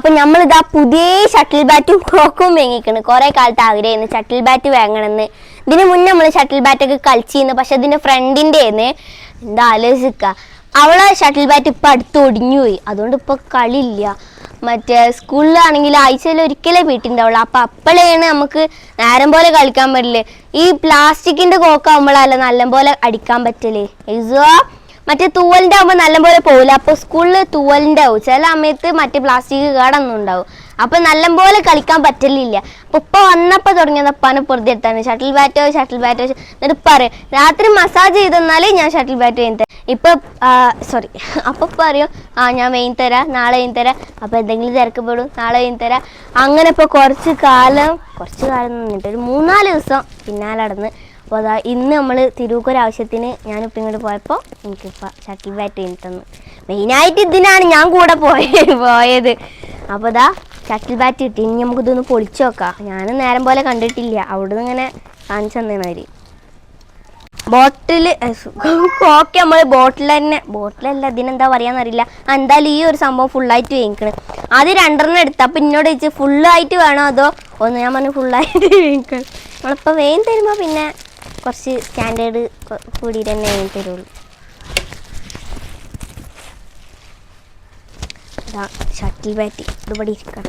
അപ്പൊ നമ്മളിതാ പുതിയ ഷട്ടിൽ ബാറ്റ് ക്രോക്കും വാങ്ങിക്കണം. കുറെ കാലത്ത് ആഗ്രഹിക്കുന്നു ഷട്ടിൽ ബാറ്റ് വാങ്ങണമെന്ന്. ഇതിന് മുന്നേ നമ്മൾ ഷട്ടിൽ ബാറ്റ് ബാറ്റൊക്കെ കളിച്ചിരുന്നു. പക്ഷെ അതിന്റെ ഫ്രണ്ടിന്റെ എന്താ ആലോചിക്ക അവളെ ഷട്ടിൽ ബാറ്റ് ഇപ്പൊ അടുത്ത് ഒടിഞ്ഞു പോയി. അതുകൊണ്ട് ഇപ്പൊ കളിയില്ല. മറ്റേ സ്കൂളിലാണെങ്കിൽ ആഴ്ചയിൽ ഒരിക്കലേ വീട്ടിണ്ടാവുള്ളു. അപ്പൊ അപ്പോഴാണ് നമുക്ക് നേരം പോലെ കളിക്കാൻ പറ്റില്ലേ? ഈ പ്ലാസ്റ്റിക്കിന്റെ കോക്കാവുമ്പോഴല്ല നല്ല പോലെ അടിക്കാൻ പറ്റില്ലേ മറ്റേ തൂവലിന്റെ ആകുമ്പോൾ നല്ലപോലെ പോകില്ല അപ്പോൾ സ്കൂളിൽ തൂവലിന്റെ ആവും ചില സമയത്ത് മറ്റേ പ്ലാസ്റ്റിക് കാടൊന്നും ഉണ്ടാവും അപ്പോൾ നല്ലപോലെ കളിക്കാൻ പറ്റലില്ല. അപ്പോൾ ഇപ്പോൾ വന്നപ്പോൾ തുടങ്ങിയത് അപ്പാനെ പൊറുതി എടുത്താണ് ഷട്ടിൽ ബാറ്റോ ഷട്ടിൽ ബാറ്റോ എന്നിട്ട് പറയും രാത്രി മസാജ് ചെയ്തെന്നാലേ ഞാൻ ഷട്ടിൽ ബാറ്റ് വേണ്ടി തരാം ഇപ്പോൾ സോറി അപ്പോൾ പറയും ആ ഞാൻ വെയിൻ തരാം നാളെ വെയിൻ തരാം. അപ്പോൾ എന്തെങ്കിലും തിരക്കപ്പെടും നാളെ വെയിൻ തരാം. അങ്ങനെ ഇപ്പോൾ കുറച്ച് കാലം കുറച്ച് കാലം നിന്നിട്ട് ഒരു മൂന്നാൽ ദിവസം പിന്നാലെ നടന്ന് അപ്പോൾ അതാ ഇന്ന് നമ്മൾ തിരൂക്കൊരാവശ്യത്തിന് ആവശ്യത്തിന് ഇപ്പം ഇങ്ങോട്ട് പോയപ്പോൾ എനിക്കിപ്പോൾ ഷട്ടിൽ ബാറ്റ് തന്നു മെയിനായിട്ട് ഇതിനാണ് ഞാൻ കൂടെ പോയ പോയത്. അപ്പോൾ ഇതാ ഷട്ടിൽ ബാറ്റ് കിട്ടി. ഇനി നമുക്കിതൊന്ന് പൊളിച്ചു നോക്കാം. ഞാൻ നേരം പോലെ കണ്ടിട്ടില്ല. അവിടുന്ന് ഇങ്ങനെ കാണിച്ചു തന്നേണ് അവർ ബോട്ടിൽ ഓക്കെ നമ്മൾ ബോട്ടിൽ തന്നെ. ബോട്ടിലല്ല ഇതിനെന്താ പറയാന്നറിയില്ല എന്തായാലും ഈ ഒരു സംഭവം ഫുള്ളായിട്ട് വേങ്ങിക്കണ് അത് രണ്ടെണ്ണം എടുത്ത് അപ്പം എന്നോട് ചോദിച്ചു ഫുള്ളായിട്ട് വേണോ അതോ? ഒന്ന് ഞാൻ പറഞ്ഞു ഫുള്ളായിട്ട് വേങ്ങിക്കണം നമ്മളിപ്പോൾ വേഗം തരുമ്പോൾ പിന്നെ കുറച്ച് സ്റ്റാൻഡേർഡ് കൂടി തന്നെ തരുള്ളൂ. ഷട്ടിൽ ബാറ്റ് ഇതുപടി ഇരിക്കട്ടെ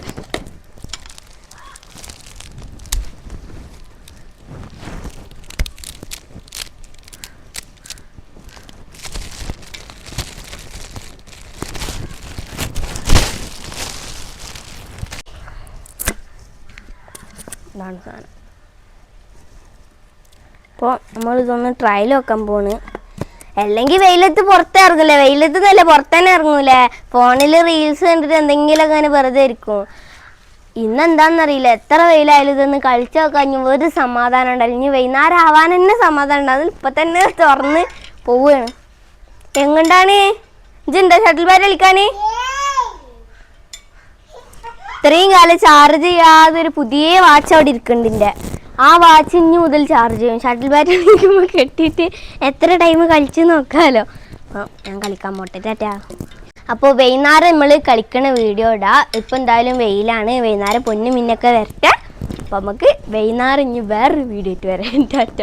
ഇതാണ് സാധനം. അപ്പോൾ നമ്മൾ ഇതൊന്ന് ട്രയൽ വെക്കാൻ പോണ്. അല്ലെങ്കിൽ വെയിലത്ത് പുറത്തേ ഇറങ്ങില്ലേ വെയിലത്ത് നല്ല പുറത്ത് തന്നെ ഇറങ്ങൂലേ? ഫോണിൽ റീൽസ് കണ്ടിട്ട് എന്തെങ്കിലും അങ്ങനെ വെറുതെ ഇരിക്കും. ഇന്നെന്താണെന്നറിയില്ല എത്ര വെയിലായാലും ഇതൊന്ന് കളിച്ചു നോക്കാൻ ഒരു സമാധാനം ഉണ്ടായി ഇനി വൈകുന്നേരം ആവാൻ തന്നെ സമാധാനം അതിൽ ഇപ്പം തന്നെ തുറന്ന് പോവുകയാണ് എങ്ങണ്ടാണ് ഇജുണ്ടോ ഷട്ടിൽ ബാറ്റ് കളിക്കാന്? ഇത്രയും കാലം ചാർജ് ചെയ്യാതെ ഒരു പുതിയ വാച്ച് അവിടെ ഇരിക്കുന്നുണ്ട് ആ വാച്ച് ഇനി മുതൽ ചാർജ് ചെയ്യും. ഷട്ടിൽ ബാറ്റ് കളിക്കുമ്പോൾ കെട്ടിയിട്ട് എത്ര ടൈം കളിച്ച് നോക്കാമല്ലോ അപ്പോൾ ഞാൻ കളിക്കാൻ പോട്ടെ ടാറ്റാ. അപ്പോൾ വൈകുന്നേരം നമ്മൾ കളിക്കണ വീഡിയോ ഇടാ. ഇപ്പം എന്തായാലും വെയിലാണ്. വൈകുന്നേരം പൊന്നു മിന്നൊക്കെ വരട്ടെ. അപ്പോൾ നമുക്ക് വൈകുന്നേരം ഇനി വേറൊരു വീഡിയോ ഇട്ട് വരാം ടാറ്റ.